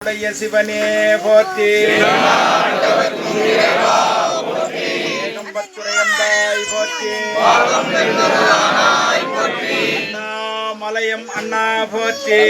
உடைய சிவனே போற்றி. ஏகம்பத்துரையந்தாய் போற்றி. அண்ணாமலையம் அண்ணா போற்றி.